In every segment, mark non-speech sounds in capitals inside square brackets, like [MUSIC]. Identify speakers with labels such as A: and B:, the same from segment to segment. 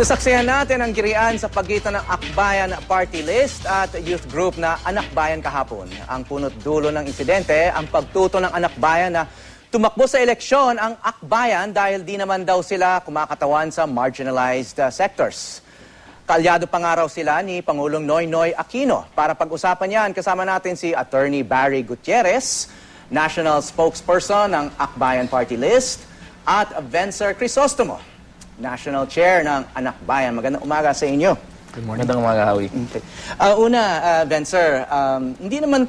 A: Nasaksihan natin ang girian sa pagitan ng Akbayan Party List at youth group na Anak Bayan kahapon. Ang punot dulo ng insidente, ang pagtuto ng Anak Bayan na tumakbo sa eleksyon ang Akbayan dahil di naman daw sila kumakatawan sa marginalized uh, sectors. Kalyado pa nga raw sila ni Pangulong Noynoy Aquino. Para pag-usapan yan, kasama natin si Attorney Barry Gutierrez, National Spokesperson ng Akbayan Party List, at Vencer Crisostomo, National Chair ng Anak Bayan. Magandang umaga sa inyo.
B: Good morning. Magandang umaga, Howie.
A: Okay. Ah, una, uh, Vencer, um, hindi naman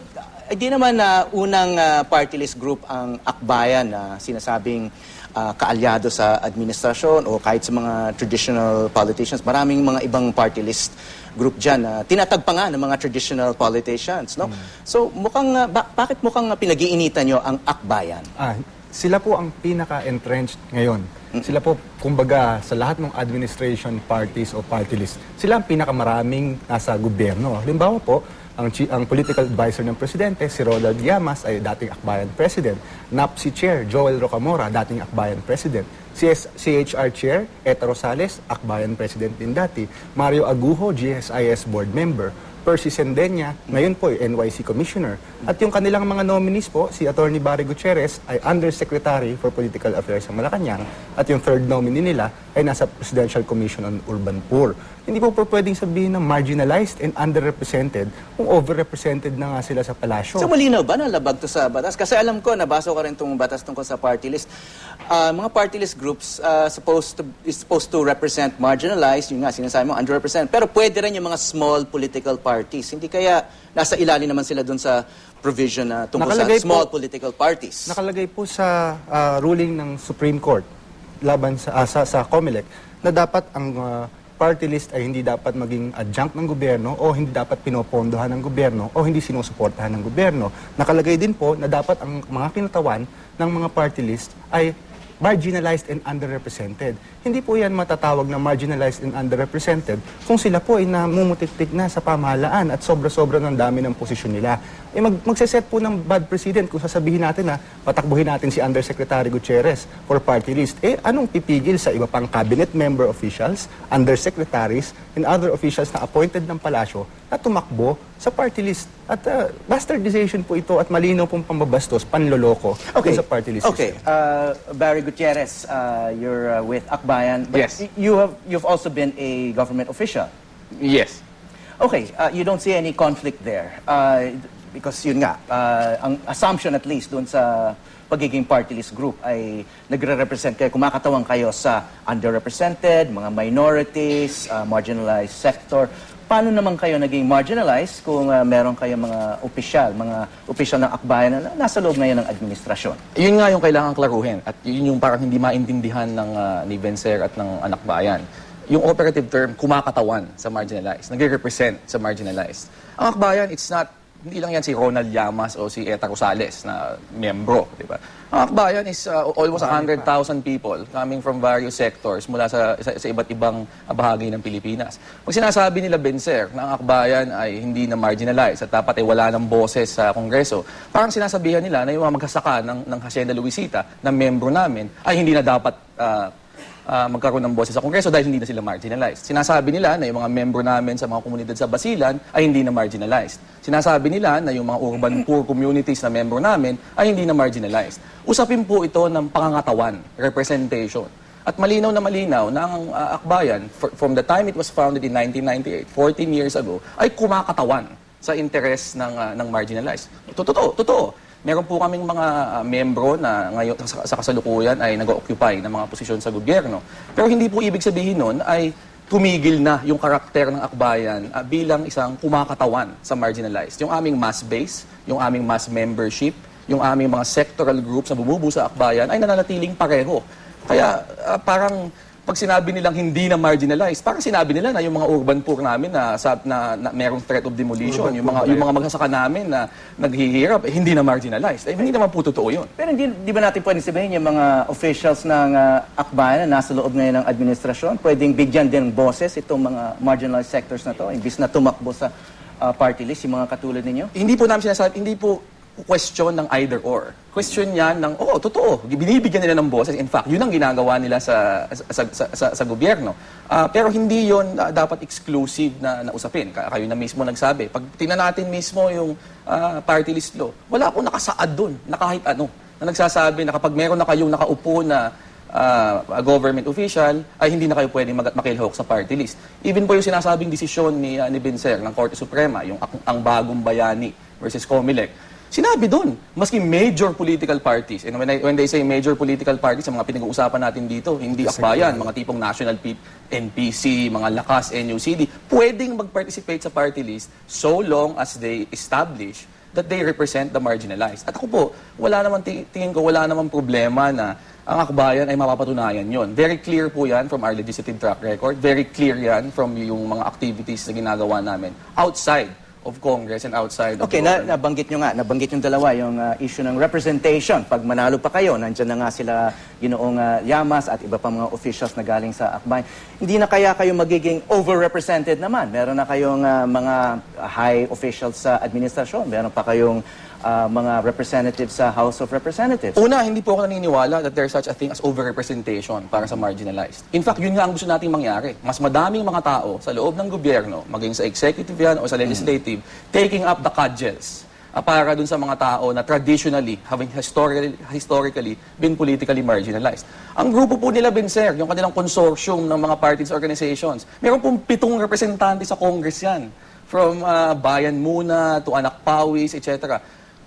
A: hindi naman na unang ah, party list group ang Akbayan na sinasabing ah, kaalyado sa administrasyon o kahit sa mga traditional politicians. Maraming mga ibang party list group dyan na tinatag pa nga ng mga traditional politicians. No? So, mukhang, ah, ba- bakit mukhang ah, pinag-iinitan nyo ang Akbayan?
C: Ah, sila po ang pinaka-entrenched ngayon. Sila po, kumbaga, sa lahat ng administration parties o party list, sila ang pinakamaraming nasa gobyerno. Halimbawa po, ang, ang political advisor ng presidente, si Ronald Llamas, ay dating Akbayan President. NAPSI Chair, Joel Rocamora, dating Akbayan President. CS, CHR Chair, Eta Rosales, Akbayan President din dati. Mario Agujo, GSIS Board Member. Percy Sendenya, ngayon po ay NYC Commissioner. At yung kanilang mga nominees po, si Attorney Barry Gutierrez ay Undersecretary for Political Affairs sa Malacanang at yung third nominee nila ay nasa Presidential Commission on Urban Poor. Hindi po po pwedeng sabihin na marginalized and underrepresented kung overrepresented na nga sila sa palasyo.
A: So malinaw ba na labag to sa batas? Kasi alam ko, nabasa ko rin itong batas tungkol sa party list. Ah, mga party list groups ah, supposed to, is supposed to represent marginalized, yun nga, sinasabi mo, underrepresented. Pero pwede rin yung mga small political parties. Hindi kaya nasa ilalim naman sila dun sa provision na tungkol
C: Nakalagay
A: sa small
C: po-
A: political parties.
C: Nakalagay po sa ah, ruling ng Supreme Court laban sa ah, sa, sa COMELEC na dapat ang ah, party list ay hindi dapat maging adjunct ng gobyerno o hindi dapat pinopondohan ng gobyerno o hindi sinusuportahan ng gobyerno. Nakalagay din po na dapat ang mga kinatawan ng mga party list ay marginalized and underrepresented. Hindi po yan matatawag na marginalized and underrepresented kung sila po ay namumutiktik na sa pamahalaan at sobra-sobra ng dami ng posisyon nila. Eh mag magseset po ng bad precedent kung sasabihin natin na patakbuhin natin si Undersecretary Gutierrez for party list. Eh anong pipigil sa iba pang cabinet member officials, undersecretaries, and other officials na appointed ng palasyo na tumakbo sa party list? At uh, bastardization po ito at malinaw pong pambabastos, panloloko dun sa party list
A: Okay,
C: system.
A: uh, Barry Gutierrez, uh, you're uh, with Akbayan. But
B: Yes.
A: You have, you've also been a government official.
B: Yes.
A: Okay, uh, you don't see any conflict there. Uh, because yun nga, uh, ang assumption at least doon sa pagiging party list group ay nagre-represent kayo, kumakatawan kayo sa underrepresented, mga minorities, uh, marginalized sector. Paano naman kayo naging marginalized kung uh, meron kayo mga opisyal, mga opisyal ng akbayan na nasa loob ngayon ng administrasyon?
B: Yun nga yung kailangan klaruhin at yun yung parang hindi maintindihan ng ah, ni Vencer at ng anak bayan. Yung operative term, kumakatawan sa marginalized, nagre-represent sa marginalized. Ang akbayan, it's not, hindi lang yan si Ronald Llamas o si Eta Rosales na miyembro, di ba? Ang akbayan is ah, almost 100,000 people coming from various sectors mula sa, sa, sa iba't ibang ah, bahagi ng Pilipinas. Pag sinasabi nila Benzer na ang akbayan ay hindi na marginalized at dapat ay wala ng boses sa Kongreso, parang sinasabihan nila na yung mga magsasaka ng, ng Hacienda Luisita na membro namin ay hindi na dapat ah, ah, magkaroon ng boses sa Kongreso dahil hindi na sila marginalized. Sinasabi nila na yung mga membro namin sa mga komunidad sa Basilan ay hindi na marginalized. Sinasabi nila na yung mga urban [CLEARS THROAT] poor communities na membro namin ay hindi na marginalized. Usapin po ito ng pangangatawan, representation. At malinaw na malinaw na ang ah, akbayan, fr- from the time it was founded in 1998, 14 years ago, ay kumakatawan sa interes ng, ah, ng marginalized. Totoo, totoo. Meron po kaming mga ah, membro na ngayon sa, sa kasalukuyan ay nag-occupy ng mga posisyon sa gobyerno. Pero hindi po ibig sabihin nun ay tumigil na yung karakter ng akbayan ah, bilang isang kumakatawan sa marginalized. Yung aming mass base, yung aming mass membership, yung aming mga sectoral groups na bumubuo sa akbayan ay nananatiling pareho. Kaya ah, parang pag sinabi nilang hindi na marginalized, parang sinabi nila na yung mga urban poor namin na, sa, na, na merong threat of demolition, yung mga, yung mga magsasaka namin na naghihirap, eh, hindi na marginalized. Eh, hindi naman po totoo yun.
A: Pero hindi, di ba natin pwedeng sabihin yung mga officials ng uh, akbayan na nasa loob ngayon ng administrasyon, pwedeng bigyan din ng boses itong mga marginalized sectors na to, imbis na tumakbo sa uh, party list, yung mga katulad ninyo?
B: Hindi po namin sinasabi, hindi po question ng either or. Question yan ng, oo, totoo, binibigyan nila ng boses. In fact, yun ang ginagawa nila sa, sa, sa, sa, sa gobyerno. Ah, pero hindi yon ah, dapat exclusive na, na usapin. Ka- Kayo na mismo nagsabi. Pag tingnan natin mismo yung ah, party list law, wala akong nakasaad doon, na kahit ano, na nagsasabi na kapag meron na kayong nakaupo na ah, government official, ay hindi na kayo pwedeng mag- makilhok sa party list. Even po yung sinasabing desisyon ni, ah, ni Binser ng Korte Suprema, yung ak- ang bagong bayani versus Comelec, sinabi doon, maski major political parties, and when, I, when they say major political parties, ang mga pinag-uusapan natin dito, hindi akbayan, mga tipong National P- NPC, mga lakas, NUCD, pwedeng mag-participate sa party list so long as they establish that they represent the marginalized. At ako po, wala naman, ti- tingin ko, wala naman problema na ang akbayan ay mapapatunayan yon. Very clear po yan from our legislative track record. Very clear yan from yung mga activities na ginagawa namin outside of Congress and outside of
A: Okay,
B: the
A: na, nabanggit nyo nga, nabanggit yung dalawa, yung ah, issue ng representation. Pag manalo pa kayo, nandyan na nga sila ginoong ah, Yamas at iba pa mga officials na galing sa Akbay. Hindi na kaya kayo magiging overrepresented naman. Meron na kayong ah, mga high officials sa administrasyon. Meron pa kayong ah, mga representatives sa House of Representatives.
B: Una, hindi po ako naniniwala that there's such a thing as overrepresentation para sa marginalized. In fact, yun nga ang gusto nating mangyari. Mas madaming mga tao sa loob ng gobyerno, maging sa executive yan o sa legislative, taking up the cudgels ah, para dun sa mga tao na traditionally, having historically, historically been politically marginalized. Ang grupo po nila, Binser, yung kanilang consortium ng mga parties organizations, meron pong pitong representante sa Congress yan. From ah, Bayan Muna to Anak Pawis, etc.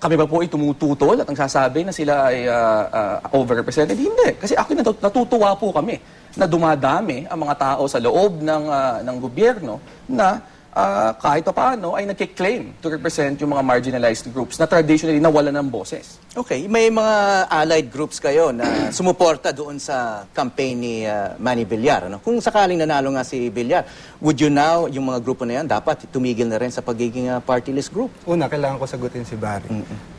B: Kami ba po ay tumututol at ang sasabi na sila ay ah, ah, overrepresented? Hindi. Kasi ako natut- natutuwa po kami na dumadami ang mga tao sa loob ng, ah, ng gobyerno na ah, kahit pa paano ay nagkiklaim to represent yung mga marginalized groups na traditionally nawala ng boses.
A: Okay, may mga allied groups kayo na sumuporta doon sa campaign ni ah, Manny Villar. Ano? Kung sakaling nanalo nga si Villar, would you now, yung mga grupo na yan, dapat tumigil na rin sa pagiging ah, party list group?
C: Una, kailangan ko sagutin si Barry.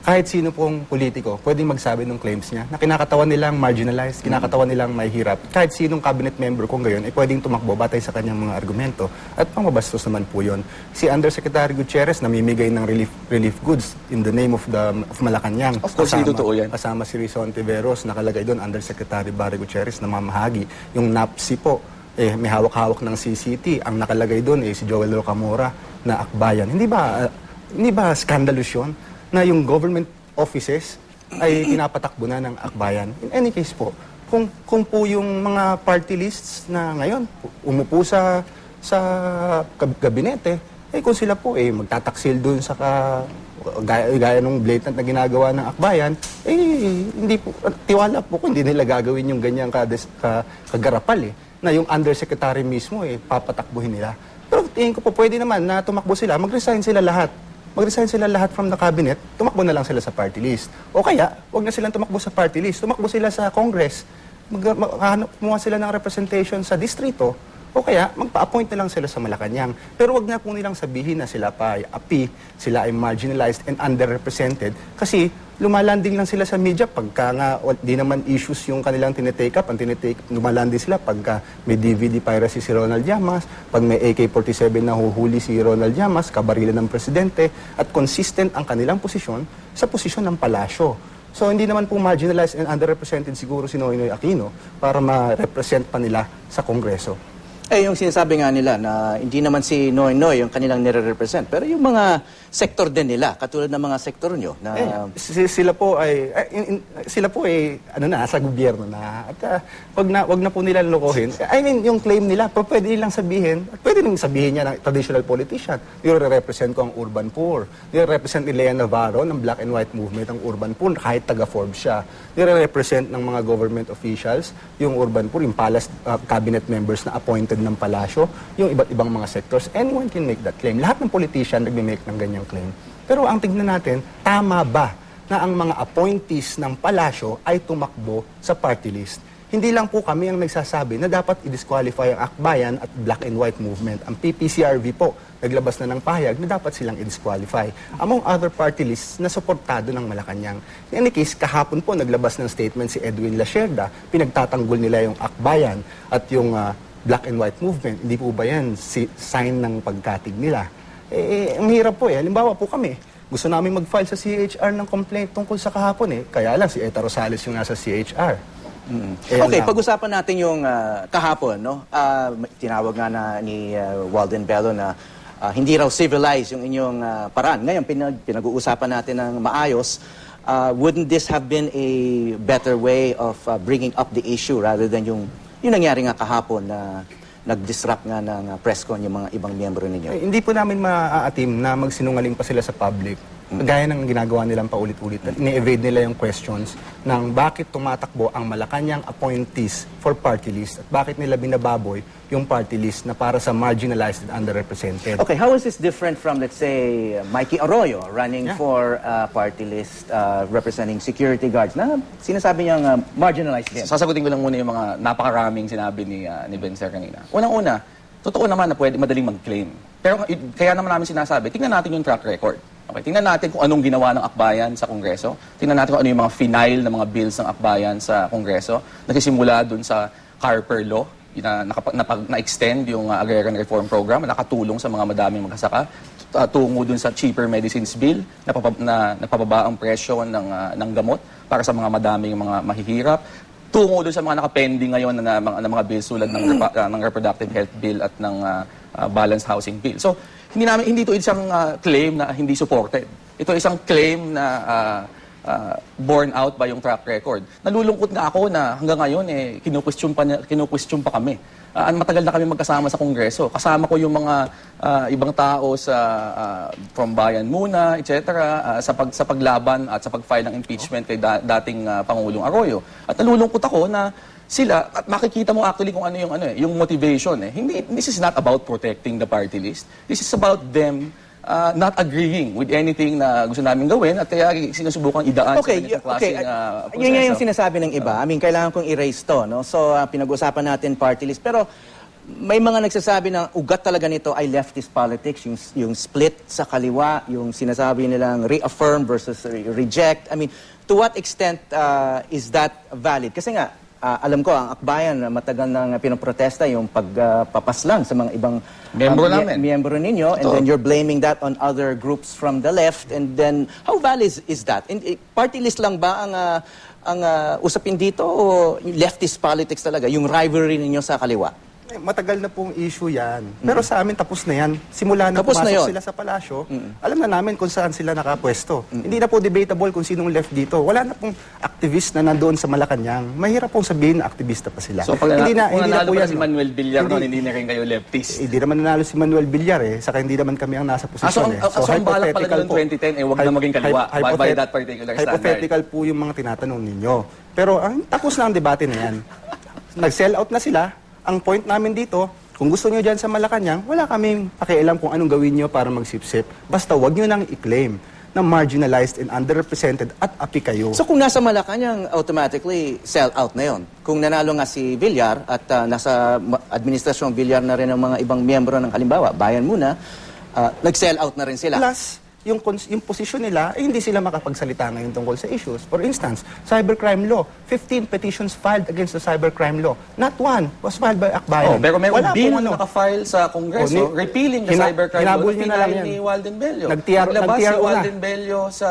C: Kahit sino pong politiko, pwedeng magsabi ng claims niya na kinakatawan nilang marginalized, kinakatawan nilang may hirap. Kahit sinong cabinet member kung gayon, ay pwedeng tumakbo batay sa kanyang mga argumento. At pangmabastos naman po yun. Si Undersecretary Gutierrez namimigay ng relief, relief goods in the name of the of Malacanang.
B: Of course, hindi totoo yan.
C: Kasama si Rizon Tiveros, nakalagay doon, Undersecretary Barry Gutierrez na mamahagi. Yung NAPSI po, eh, may hawak-hawak ng CCT. Ang nakalagay doon eh, si Joel Rocamora na akbayan. Hindi ba, ah, hindi ba scandalous yun na yung government offices ay pinapatakbo na ng akbayan? In any case po, kung, kung po yung mga party lists na ngayon umupo sa sa gabinete, eh kung sila po eh magtataksil doon sa ka, gaya, gaya nung blatant na ginagawa ng akbayan, eh hindi po, tiwala po kung hindi nila gagawin yung ganyang kades, ka, kagarapal eh, na yung undersecretary mismo eh papatakbuhin nila. Pero tingin ko po pwede naman na tumakbo sila, mag-resign sila lahat. Mag-resign sila lahat from the cabinet, tumakbo na lang sila sa party list. O kaya, wag na silang tumakbo sa party list, tumakbo sila sa Congress. Mag, mag, hanap- kumuha sila ng representation sa distrito. O kaya, magpa-appoint na lang sila sa Malacanang. Pero wag na po nilang sabihin na sila pa ay api, sila ay marginalized and underrepresented. Kasi lumalanding lang sila sa media pagka nga di naman issues yung kanilang tinitake up. Ang tinitake, lumalanding sila pagka may DVD piracy si Ronald Llamas, pag may AK-47 na huhuli si Ronald Llamas, kabarilan ng presidente, at consistent ang kanilang posisyon sa posisyon ng palasyo. So hindi naman po marginalized and underrepresented siguro si Noynoy Aquino para ma-represent pa nila sa Kongreso.
A: Eh, yung sinasabi nga nila na hindi naman si Noy Noy yung kanilang nire-represent, pero yung mga sektor din nila, katulad ng mga sektor nyo, na
C: Eh, si- sila po ay eh, in- in- sila po ay ano na sa gobyerno na at ah, wag na wag na po nila lokohin. I mean yung claim nila, pa pwede nilang sabihin, at pwede nilang sabihin niya ng traditional politician. Nire-represent ko ang urban poor. Nire-represent ni Lea Navarro ng Black and White movement ang urban poor kahit taga Forbes siya. Nire-represent ng mga government officials yung urban poor, yung palace ah, cabinet members na appointed ng palasyo, yung iba't ibang mga sectors. Anyone can make that claim. Lahat ng politician nagme-make ng ganyang claim. Pero ang tignan natin, tama ba na ang mga appointees ng palasyo ay tumakbo sa party list? Hindi lang po kami ang nagsasabi na dapat i-disqualify ang Akbayan at Black and White Movement. Ang PPCRV po, naglabas na ng pahayag na dapat silang i-disqualify. Among other party lists na suportado ng Malacanang. In any case, kahapon po naglabas ng statement si Edwin Lacerda, pinagtatanggol nila yung Akbayan at yung ah, Black and White Movement. Hindi po ba yan si- sign ng pagkatig nila? Eh, ang hirap po eh. Halimbawa po kami, Gusto namin mag-file sa CHR ng complaint tungkol sa kahapon eh. Kaya lang si Eta Rosales yung nasa CHR. Kaya
A: okay,
C: lang.
A: pag-usapan natin yung ah, kahapon, no? Ah, tinawag nga na ni ah, Walden Bello na ah, hindi raw civilized yung inyong ah, paraan. Ngayon, pinag- pinag-uusapan natin ng maayos. Ah, wouldn't this have been a better way of ah, bringing up the issue rather than yung, yung nangyari nga kahapon na nag-disrupt nga ng ah, press con yung mga ibang miyembro ninyo?
C: Eh, hindi po namin maaatim na magsinungaling pa sila sa public. Gaya ng ginagawa nilang paulit-ulit. Ini-evade nila yung questions ng bakit tumatakbo ang Malacanang appointees for party list at bakit nila binababoy yung party list na para sa marginalized and underrepresented.
A: Okay, how is this different from, let's say, Mikey Arroyo running
C: Yeah.
A: for uh, party list uh, representing security guards na sinasabi niyang uh, marginalized din?
B: Sasagutin ko lang muna yung mga napakaraming sinabi ni, ah, ni Ben Sir kanina. Unang-una, totoo naman na pwede madaling mag-claim. Pero kaya naman namin sinasabi, tingnan natin yung track record. Okay, tingnan natin kung anong ginawa ng akbayan sa Kongreso. Tingnan natin kung ano yung mga final na mga bills ng akbayan sa Kongreso. Nagsisimula dun sa Carper Law, na, nakapa- napag- na-extend yung ah, Agrarian Reform Program, nakatulong sa mga madaming magsasaka, uh, tungo dun sa Cheaper Medicines Bill, na, papab- na napababa ang presyo ng, ah, ng gamot para sa mga madaming mga mahihirap, tungo doon sa mga nakapending ngayon na, na, na mga bills tulad ng, ah, ng Reproductive Health Bill at ng ah, ah, Balanced Housing Bill. So, hindi namin hindi ito isang ah, claim na hindi supported. Ito isang claim na ah, ah, borne out by yung track record. Nalulungkot nga ako na hanggang ngayon eh kinu-question pa kinu-question pa kami. Ah, matagal na kami magkasama sa Kongreso. Kasama ko yung mga ah, ibang tao sa ah, from Bayan Muna, etc. ah, sa pag sa paglaban at sa pag-file ng impeachment kay da- dating ah, Pangulong Arroyo. At nalulungkot ako na sila at makikita mo actually kung ano yung ano eh, yung motivation eh. Hindi this is not about protecting the party list. This is about them ah, not agreeing with anything na gusto namin gawin at kaya sinusubukan idaan
A: Okay,
B: sa ganitong
A: okay.
B: klaseng ah,
A: Yun nga yung
B: proseso.
A: sinasabi ng iba. I mean, kailangan kong erase to, no? So, ah, pinag-usapan natin party list. Pero, may mga nagsasabi na ugat talaga nito ay leftist politics, yung, yung split sa kaliwa, yung sinasabi nilang reaffirm versus re- reject. I mean, to what extent ah, is that valid? Kasi nga, ah, alam ko, ang akbayan, ah, matagal nang pinoprotesta yung pagpapaslang sa mga ibang
B: Miyembro
A: ah,
B: namin.
A: miyembro ninyo and
B: Totoo.
A: then you're blaming that on other groups from the left and then how valid is, is that? And, eh, party list lang ba ang ah, ang ah, usapin dito o leftist politics talaga yung rivalry ninyo sa kaliwa?
C: Matagal na pong issue yan. Pero sa amin tapos na yan. Simula na
A: Tapos na
C: pumasok
A: yun.
C: sila sa palasyo, alam na namin kung saan sila nakapwesto. Hindi na po debatable kung sinong left dito. Wala na pong activist na nandoon sa Malacanang. Mahirap pong sabihin na aktivista pa sila.
B: So pag
C: hindi na,
B: kung
C: hindi na
B: nanalo
C: po
B: pa
C: yan.
B: si Manuel Villar
C: Hindi-
B: hindi na rin kayo leftist.
C: Hindi naman nanalo si Manuel Villar eh. Saka hindi naman kami ang nasa posisyon
B: Ah, so ang-
C: eh.
B: ah, so ang balak pala
C: hypothetical
B: ng 2010 eh, wag na maging kaliwa by- by
C: hypothet-
B: that particular standard.
C: Hypothetical po yung mga tinatanong ninyo. Pero ang tapos na ang debate na yan. Nag-sell out na sila. Ang point namin dito, kung gusto nyo dyan sa Malacanang, wala kaming pakialam kung anong gawin nyo para magsipsip. Basta wag nyo nang i-claim na marginalized and underrepresented at api kayo.
A: So kung nasa Malacanang, automatically sell out na yon. Kung nanalo nga si Villar at ah, nasa administrasyong Villar na rin ang mga ibang miyembro ng halimbawa, bayan muna, ah, nag-sell out na rin sila.
C: Plus, yung, yung posisyon nila, eh, hindi sila makapagsalita ngayon tungkol sa issues. For instance, cybercrime law. 15 petitions filed against the cybercrime law. Not one was filed by
B: Oh,
C: Akbayan.
B: pero may
C: Wala
B: bill
C: ano.
B: na naka-file sa Kongreso
C: Oh, ni-
B: repealing the cybercrime law na ni Walden Bello. Naglabas si
C: nag-TRO na.
B: Walden Bello sa,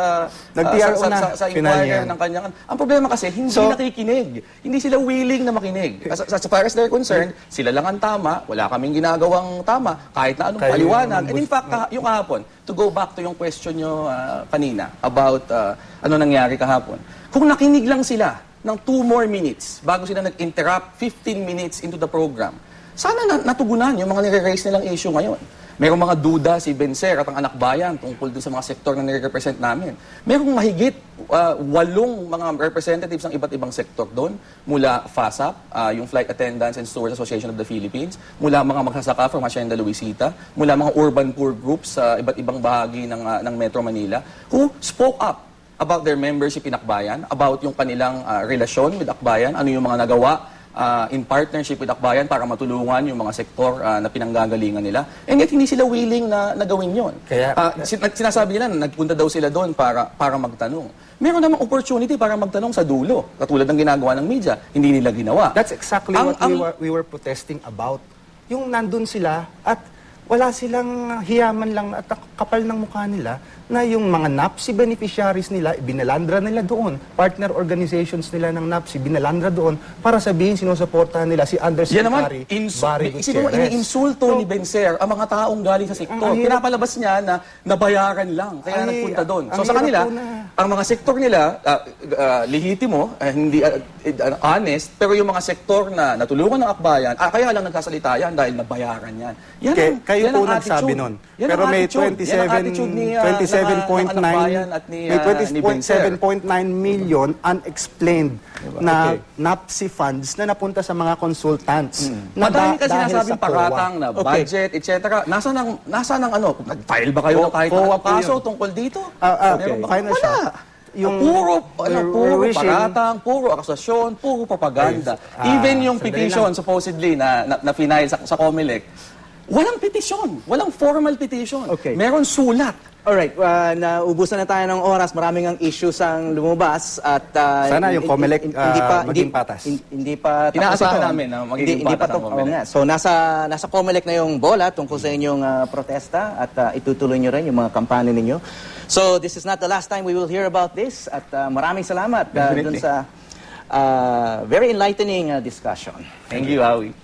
C: Nag-TRO
B: sa, sa,
C: na.
B: sa, sa
C: Final
B: inquiry ng kanyang... Ang problema kasi, hindi
C: So-
B: nakikinig. Hindi sila willing na makinig. As, as, far as they're concerned, sila lang ang tama, wala kaming ginagawang tama, kahit na anong
C: Kayo
B: paliwanag. And in fact, kaha- yung kahapon, to go back to yung question nyo ah, kanina about ah, ano nangyari kahapon. Kung nakinig lang sila ng two more minutes bago sila nag-interrupt 15 minutes into the program, sana na- natugunan yung mga nire-raise nilang issue ngayon. Merong mga duda si Benser at ang anak bayan tungkol dun sa mga sektor na nire-represent namin. Merong mahigit ah, walong mga representatives ng iba't ibang sektor doon. Mula FASAP, ah, yung Flight Attendants and Stewards Association of the Philippines, mula mga magsasaka from Hacienda Luisita, mula mga urban poor groups sa iba't ibang bahagi ng, ah, ng Metro Manila, who spoke up about their membership in Akbayan, about yung kanilang ah, relasyon with Akbayan, ano yung mga nagawa ah, in partnership with Akbayan para matulungan yung mga sektor ah, na pinanggagalingan nila. And yet, hindi sila willing na, na gawin yun.
C: Kaya-
B: sin- sinasabi nila na nagpunta daw sila doon para, para magtanong. Meron namang opportunity para magtanong sa dulo, katulad ng ginagawa ng media. Hindi nila ginawa.
C: That's exactly
B: Ang-
C: what we,
B: ang-
C: were, we were protesting about. Yung nandun sila at wala silang hiyaman lang at kapal ng mukha nila na yung mga NAPSI beneficiaries nila, binalandra nila doon. Partner organizations nila ng NAPSI, binalandra doon para sabihin sinusuportahan nila si
B: Yan naman,
C: Undersecretary Barry
B: isipin mo,
C: Gutierrez.
B: iniinsulto ni Benzer ang mga taong galing sa sektor.
C: Ang hirap-
B: Pinapalabas niya na nabayaran lang, kaya
C: Ay,
B: nagpunta doon.
C: ang
B: So sa kanila,
C: na-
B: ang mga sektor nila, ah, ah, lehitimo, ah, hindi ah, eh, honest, pero yung mga sektor na natulungan ng akbayan, ah, kaya lang nagkasalita yan dahil nabayaran yan. Yan
C: Kay-
B: ang-
C: kayo
B: yan
C: po nagsabi nun.
B: Yan
C: Pero may
B: attitude. Yan ang
C: 27,
B: attitude ni, ah, ng, ah, ng
C: 27.9
B: akbayan at ni,
C: may
B: ah.
C: 27.9 million unexplained na
B: Okay.
C: NAPSI funds na napunta sa mga consultants. Na
B: Madami
C: da-
B: kasi sinasabing paratang na
A: Okay.
B: budget, etc. Nasa ng nasa ng ano, nag-file ba kayo ng kahit anong kaso tungkol dito? Ba?
C: final
B: Wala.
C: siya. Yung-
B: puro ano, puro
C: wishing-
B: paratang, puro akusasyon, puro propaganda.
C: Ah,
B: Even yung petition supposedly na na, na final sa, sa COMELEC, walang petition, walang formal petition.
A: Okay.
B: Meron sulat.
A: Alright, uh, naubusan na tayo ng oras. Maraming ang issues ang lumabas at uh,
C: Sana yung COMELEC,
A: hin- hindi
C: uh,
A: pa
C: maging
A: hindi-
C: patas.
A: hin- Hindi pa tapos
B: Inaasahan namin na magiging
A: hindi, hindi pa
B: patas ang
A: to-
B: COMELEC.
A: nga. So nasa nasa COMELEC na yung bola tungkol sa inyong uh, protesta at uh, itutuloy nyo rin yung mga kampanya ninyo. So this is not the last time we will hear about this at uh, maraming salamat uh, dun sa uh, very enlightening uh, discussion.
B: Thank you, Awi.